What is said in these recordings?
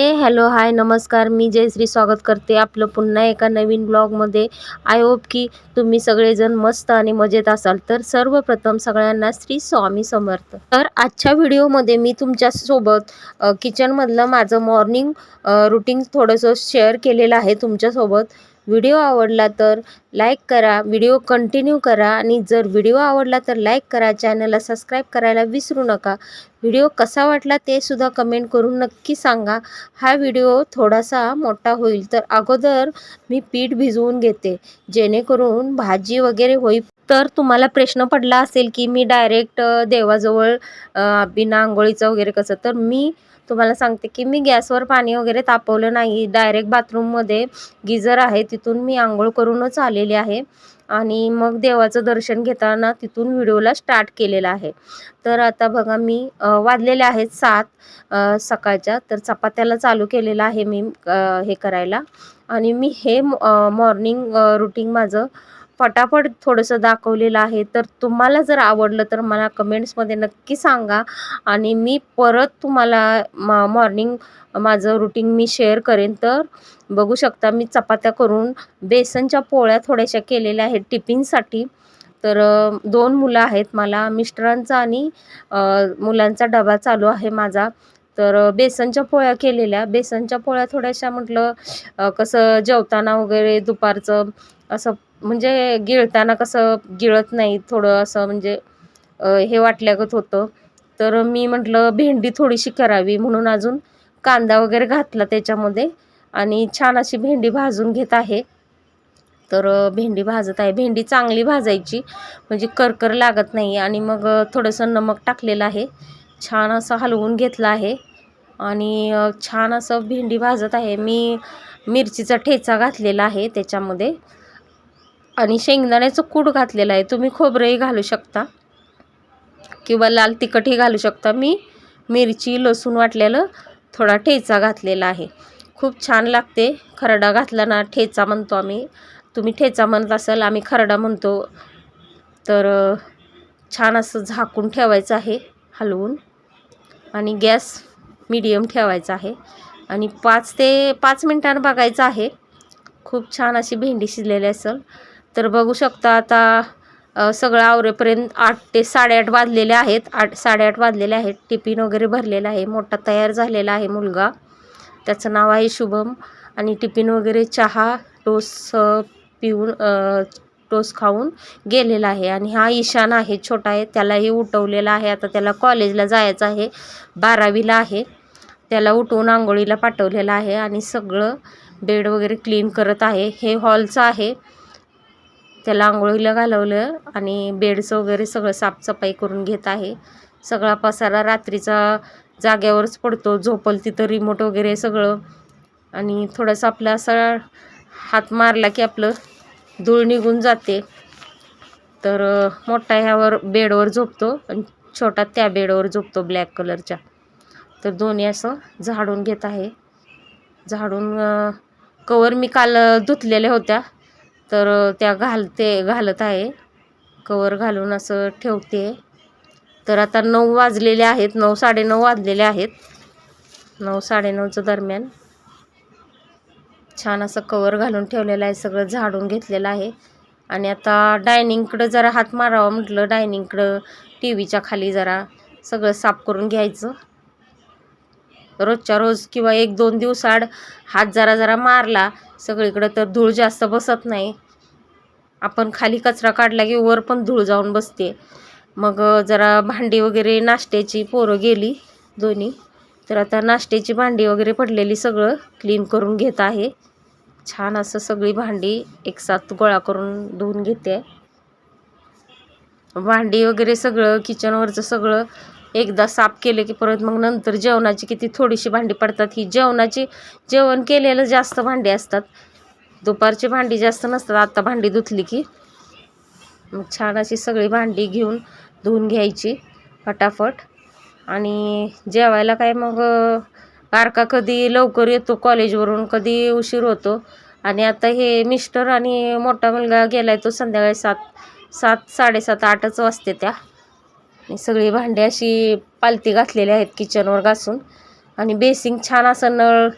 हे hello hi नमस्कार. मी जयश्री स्वागत करते आपलं पुन्हा एका नवीन ब्लॉगमध्ये. आय होप की तुम्ही सगळेजण मस्त आणि मजेत असाल. तर सर्वप्रथम सगळ्यांना श्री स्वामी समर्थ. तर आजच्या व्हिडिओमध्ये मी तुमच्यासोबत किचनमधलं माझं मॉर्निंग रुटीन थोडंसं शेअर केलेलं आहे तुमच्यासोबत. व्हिडिओ आवडला तर लाईक करा व्हिडिओ कंटिन्यू करा आणि जर व्हिडिओ आवडला तर लाईक करा चॅनलला सबस्क्राईब करायला विसरू नका. व्हिडिओ कसा वाटला ते सुद्धा कमेंट करून नक्की सांगा. हा व्हिडिओ थोडासा मोठा होईल तर अगोदर मी पीठ भिजवून घेते. जेणेकरून भाजी वगैरे होई तर तुम्हाला प्रश्न पडला असेल की मी डायरेक्ट देवाजवळ बिना आंघोळीचं वगैरे कसं तर मी तुम्हाला सांगते की मी गॅसवर पाणी वगैरे तापवलं नाही. डायरेक्ट बाथरूममध्ये गिझर आहे तिथून मी आंघोळ करूनच आलेली आहे. आणि मग देवाचं दर्शन घेताना तिथून व्हिडिओला स्टार्ट केलेला आहे. तर आता बघा मी वाजलेले आहेत सात सकाळच्या. तर चपात्याला चालू केलेलं आहे मी हे करायला. आणि मी हे मॉर्निंग रुटीन माझं फटाफट थोडंसं दाखवलेलं आहे. तर तुम्हाला जर आवडलं तर मला कमेंट्समध्ये नक्की सांगा. आणि मी परत तुम्हाला मॉर्निंग माझं रुटीन मी शेअर करेन. तर बघू शकता मी चपात्या करून बेसनच्या पोळ्या थोड्याशा केलेल्या आहेत टिफिनसाठी. तर दोन मुलं आहेत मला मिस्टरांचा आणि मुलांचा डबा चालू आहे माझा. तर बेसनच्या पोळ्या केलेल्या. बेसनच्या पोळ्या थोड्याशा म्हटलं कसं जेवताना वगैरे दुपारचं असं म्हणजे गिळताना कसं गिळत नाही थोडं असं म्हणजे हे वाटल्यागत होतं. तर मी म्हटलं भेंडी थोडीशी करावी म्हणून अजून कांदा वगैरे घातला त्याच्यामध्ये आणि छान अशी भेंडी भाजून घेत आहे. तर भेंडी भाजत आहे. भेंडी चांगली भाजायची म्हणजे करकर लागत नाही आणि मग थोडंसं नमक टाकलेलं आहे. छान असं हलवून घेतलं आहे आणि छान असं भेंडी भाजत आहे. मी मिरचीचा ठेचा घातलेला आहे त्याच्यामध्ये. आणि शेंगदाण्याचं कूट घातलेलं आहे. तुम्ही खोबरंही घालू शकता. किंवा लाल तिखटही घालू शकता. मी मिरची लसूण वाटलेलं थोडा ठेचा घातलेला आहे. खूप छान लागते खरडा घातला ना ठेचा म्हणतो आम्ही. तुम्ही ठेचा म्हणत असाल आम्ही खरडा म्हणतो. तर छान असं झाकून ठेवायचं आहे हलवून. आणि गॅस मीडियम ठेवायचा आहे. आणि पाच ते पाच मिनटानं बघायचं आहे. खूप छान अशी भेंडी शिजलेली असेल. तर बघू शकता आता सगळं आवरेपर्यंत आठ ते साडेआठ वाजलेले आहेत. आठ साडेआठ वाजलेले आहेत. टिफिन वगैरे भरलेला आहे. मोठा तयार झालेला आहे मुलगा. त्याचं नाव आहे शुभम. आणि टिफिन वगैरे चहा टोस पिऊन टोस खाऊन गेलेला आहे. आणि हा ईशान आहे छोटा आहे. त्यालाही उठवलेला आहे. आता त्याला कॉलेजला जायचं आहे. बारावीला आहे. त्याला उठवून आंघोळीला पाठवलेलं आहे. आणि सगळं बेड वगैरे क्लीन करत आहे. हे हॉलचं आहे. त्याला आंघोळीला घालवलं आणि बेडचं वगैरे सगळं साफसफाई करून घेत आहे. सगळा पसारा रात्रीचा जाग्यावरच पडतो. झोपल तिथं रिमोट वगैरे सगळं. आणि थोडंसं आपला असा हात मारला की आपलं धूळ निघून जाते. तर मोठा ह्यावर बेडवर झोपतो आणि छोटा त्या बेडवर झोपतो ब्लॅक कलरच्या तर दोन्ही असं झाडून घेत आहे. झाडून कवर मी काल धुतलेल्या होत्या. तर त्या घालते घालत आहे. कवर घालून असं ठेवते. तर आता नऊ वाजलेले आहेत. नऊ साडेनऊ वाजलेले आहेत. नऊ साडेनऊच्या दरम्यान छान असं कवर घालून ठेवलेलं आहे. सगळं झाडून घेतलेलं आहे. आणि आता डायनिंगकडं जरा हात मारावा म्हटलं. डायनिंगकडं टी व्हीच्या खाली जरा सगळं साफ करून घ्यायचं. रोजच्या रोज किंवा एक दोन दिवसाआड हात जरा जरा मारला सगळीकडं तर धूळ जास्त बसत नाही. आपण खाली कचरा काढला की वर पण धूळ जाऊन बसते. मग जरा भांडी वगैरे नाश्त्याची पोरं गेली दोन्ही. तर आता नाश्त्याची भांडी वगैरे पडलेली सगळं क्लीन करून घेत आहे. छान असं सगळी भांडी एकसाथ गोळा करून धुवून घेते. भांडी वगैरे सगळं किचनवरचं सगळं एकदा साफ केलं की परत मग नंतर जेवणाची किती थोडीशी भांडी पडतात. ही जेवणाची जेवण केलेलं जास्त भांडी असतात. दुपारची भांडी जास्त नसतात. आत्ता भांडी धुतली की. मग छान अशी सगळी भांडी घेऊन धुवून घ्यायची फटाफट आणि जेवायला काय मग बारका कधी लवकर येतो कॉलेजवरून कधी उशीर होतो. आणि आता हे मिस्टर आणि मोठा मुलगा गेलाय तो संध्याकाळी सात सात साडेसात आठच वाजते त्या. आणि सगळी भांडी अशी पालती घातलेली आहेत किचनवर घासून. आणि बेसिंग छान असं नळ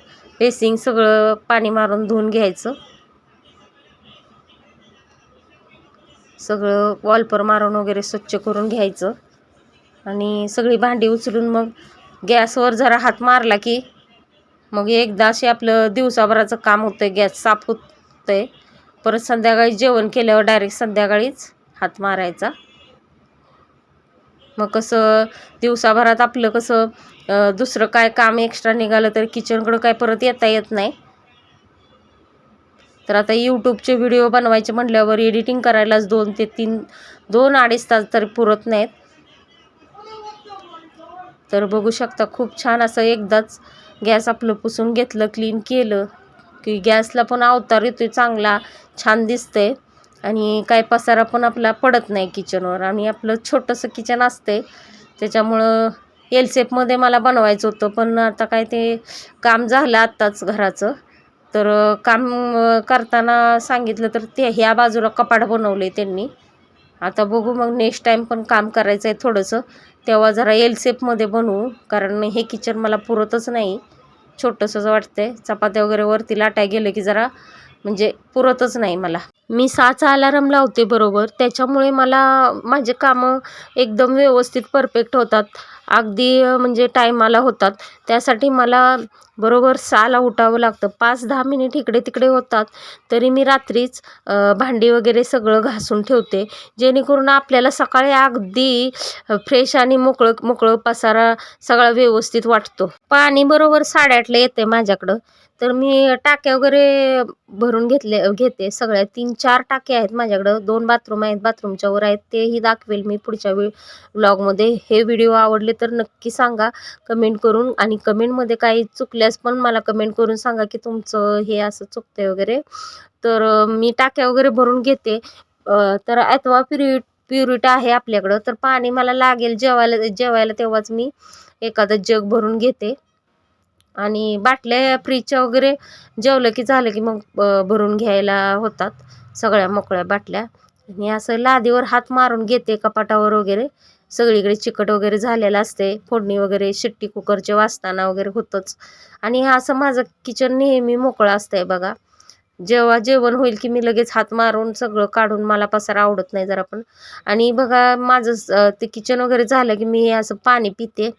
बेसिंग सगळं पाणी मारून धुवून घ्यायचं. सगळं वॉलपर मारून वगैरे स्वच्छ करून घ्यायचं. आणि सगळी भांडी उचलून मग गॅसवर जरा हात मारला की मग एकदा असे आपलं दिवसाभराचं काम होतं गॅस साफ होतंय. परत संध्याकाळी जेवण केल्यावर डायरेक्ट संध्याकाळीच हात मारायचा. मग कसं दिवसाभरात आपलं कसं दुसरं काय काम एक्स्ट्रा निघालं तर किचनकडं काय परत येता येत नाही. तर आता यूट्यूबचे व्हिडिओ बनवायचे म्हटल्यावर एडिटिंग करायलाच दोन ते तीन दोन अडीच तास तरी पुरत नाहीत. तर बघू शकता खूप छान असं एकदाच गॅस आपलं पुसून घेतलं क्लीन केलं की गॅसला पण अवतार येतोय चांगला छान दिसतंय. आणि काय पसारा पण आपला पडत नाही किचनवर आणि आपलं छोटंसं किचन असतंय. त्याच्यामुळं एल सेपमध्ये मला बनवायचं होतं पण आता काय ते काम झालं आत्ताच घराचं. तर काम करताना सांगितलं तर ते ह्या बाजूला कपाट बनवले त्यांनी. आता बघू मग नेक्स्ट टाईम पण काम करायचं आहे थोडंसं. तेव्हा जरा एल सेपमध्ये बनवू कारण हे किचन मला पुरतच नाही. छोटंसंच वाटतंय. चपात्या वगैरे वरती लाटाय गेलं की जरा म्हणजे पुरतच नाही मला. मी सहाचा अलाराम लावते बरोबर. त्याच्यामुळे मला माझे कामं एकदम व्यवस्थित परफेक्ट होतात. अगदी म्हणजे टायमाला होतात. त्यासाठी मला बरोबर सहाला उठावं लागतं. पाच दहा मिनिट इकडे तिकडे होतात. तरी मी रात्रीच भांडी वगैरे सगळं घासून ठेवते. जेणेकरून आपल्याला सकाळी अगदी फ्रेश आणि मोकळं मोकळं पसारा सगळा व्यवस्थित वाटतो. पाणी बरोबर साडेआठला येते माझ्याकडं. तर मी टाक्या वगैरे भरून घेतले घेते. सगळ्या तीन चार टाक्या आहेत माझ्याकडं. दोन बाथरूम आहेत बाथरूमच्या वर आहेत. तेही दाखवेल मी पुढच्या वेळ ब्लॉगमध्ये हे व्हिडिओ आवडले तर नक्की सांगा. कमेंट करून आणि कमेंटमध्ये काही चुकल्यास पण मला कमेंट करून सांगा की तुमचं हे असं चुकतंय वगैरे. तर मी टाक्या वगैरे भरून घेते. तर अथवा प्युरि प्युरिट आहे आपल्याकडं. तर पाणी मला लागेल जेवायला जेवायला तेव्हाच मी एखादं जग भरून घेते. आणि बाटल्या फ्रीजच्या वगैरे जेवलं की झालं की मग भरून घ्यायला होतात सगळ्या मोकळ्या बाटल्या. आणि असं लादीवर हात मारून घेते कपाटावर वगैरे. सगळीकडे चिकट वगैरे झालेलं असते. फोडणी वगैरे शिट्टी कुकरचे वाचताना वगैरे होतंच. आणि हा असं माझं किचन नेहमी मोकळं असतं आहे बघा. जेव्हा जेवण होईल की मी लगेच हात मारून सगळं काढून मला पसारा आवडत नाही जरा पण. आणि बघा माझं ते किचन वगैरे झालं की मी हे असं पाणी पिते.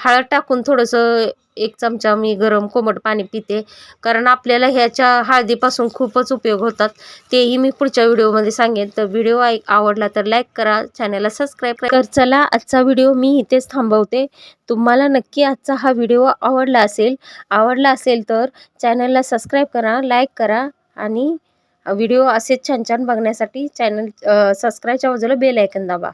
हळद टाकून थोडंसं एक चमचा मी गरम कोमट पाणी पिते. कारण आपल्याला ह्याच्या हळदीपासून खूपच उपयोग होतात. तेही मी पुढच्या व्हिडिओमध्ये सांगेन. तर व्हिडिओ ऐक आवडला तर लाईक करा. चॅनलला सबस्क्राईब करा. चला आजचा व्हिडिओ मी इथेच थांबवते. तुम्हाला नक्की आजचा हा व्हिडिओ आवडला असेल आवडला असेल तर चॅनलला सबस्क्राईब करा लाईक करा आणि व्हिडिओ असेच छान छान बघण्यासाठी चॅनल सबस्क्राईबच्या बाजूला बेल ऐकन दाबा.